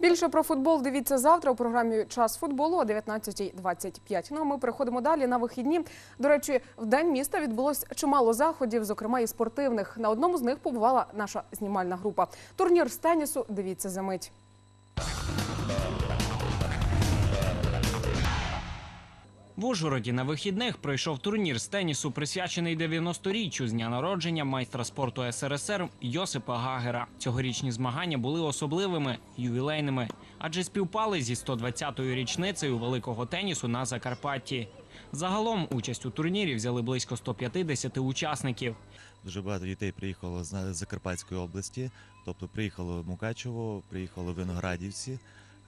Більше про футбол дивіться завтра у програмі Час футболу о 19.25. Ну а ми переходимо далі на вихідні. До речі, в день міста відбулось чимало заходів, зокрема і спортивних. На одному з них побувала наша знімальна група. Турнір з тенісу. Дивіться за мить. В Ужгороді на вихідних пройшов турнір з тенісу, присвячений 90-річчю з дня народження майстра спорту СРСР Йосипа Гагера. Цьогорічні змагання були особливими, ювілейними, адже співпали зі 120-ю річницею великого тенісу на Закарпатті. Загалом участь у турнірі взяли близько 150 учасників. Дуже багато дітей приїхало з Закарпатської області. Тобто приїхало Мукачево, приїхало Виноградівці,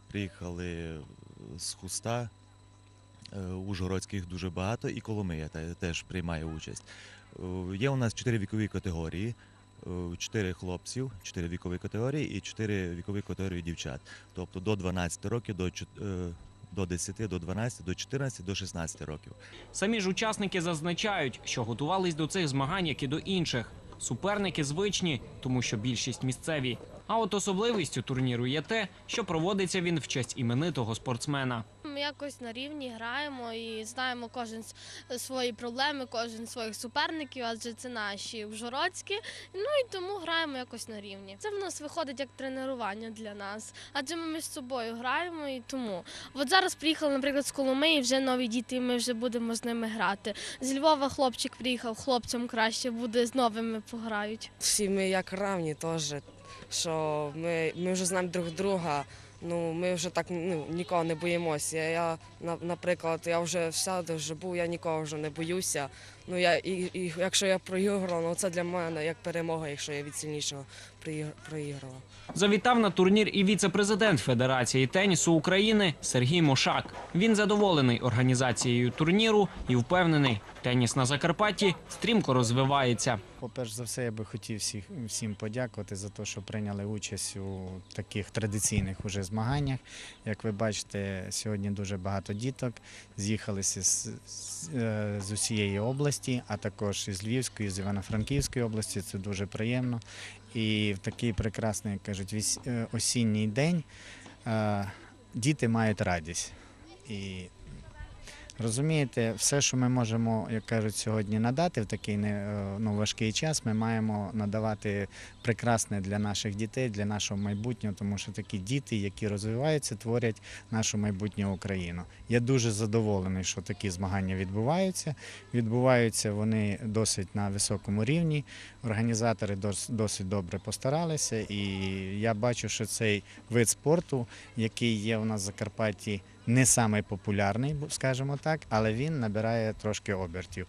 приїхали з Хуста, Ужгородських дуже багато, і Коломия те- теж приймає участь. Е, Є у нас чотири вікові категорії. е, Чотири хлопців, чотири вікові категорії і чотири вікові категорії дівчат. Тобто до 12 років, до, е, до 10, до 12, до 14, до 16 років. Самі ж учасники зазначають, що готувались до цих змагань, як і до інших. Суперники звичні, тому що більшість місцеві. А от особливістю турніру є те, що проводиться він в честь іменитого спортсмена. Ми якось на рівні граємо і знаємо кожен свої проблеми, кожен своїх суперників, адже це наші ужгородські. Ну і тому граємо якось на рівні. Це в нас виходить як тренування для нас, адже ми між собою граємо і тому. От зараз приїхали, наприклад, з Коломиї, вже нові діти, і ми вже будемо з ними грати. З Львова хлопчик приїхав, хлопцям краще буде з новими пограють. всі ми як равні теж, що ми, ми вже знаємо друг друга. Ну, ми вже так ну, нікого не боїмося. Я, я на- наприклад, я вже всюди вже був, я нікого вже не боюся. Ну, я, і, і якщо я проіграла, ну це для мене як перемога, якщо я від сильнішого проігр- проіграла. Завітав на турнір і віце-президент Федерації тенісу України Сергій Мошак. Він задоволений організацією турніру і впевнений, теніс на Закарпатті стрімко розвивається. По-перше за все, я би хотів всіх, всім подякувати за те, що прийняли участь у таких традиційних уже змаганнях. Як ви бачите, сьогодні дуже багато діток з'їхалися з, з, е, з усієї області, а також із Львівської, з Івано-Франківської області. Це дуже приємно. І в такий прекрасний, як кажуть, е, осінній день е, діти мають радість. І Розумієте, все, що ми можемо, як кажуть, сьогодні надати в такий е, ну, важкий час, ми маємо надавати прекрасне для наших дітей, для нашого майбутнього, тому що такі діти, які розвиваються, творять нашу майбутню Україну. Я дуже задоволений, що такі змагання відбуваються. Відбуваються вони досить на високому рівні. Організатори дос- досить добре постаралися, і я бачу, що цей вид спорту, який є у нас в Закарпатті, не самий популярний, скажімо так, але він набирає трошки обертів.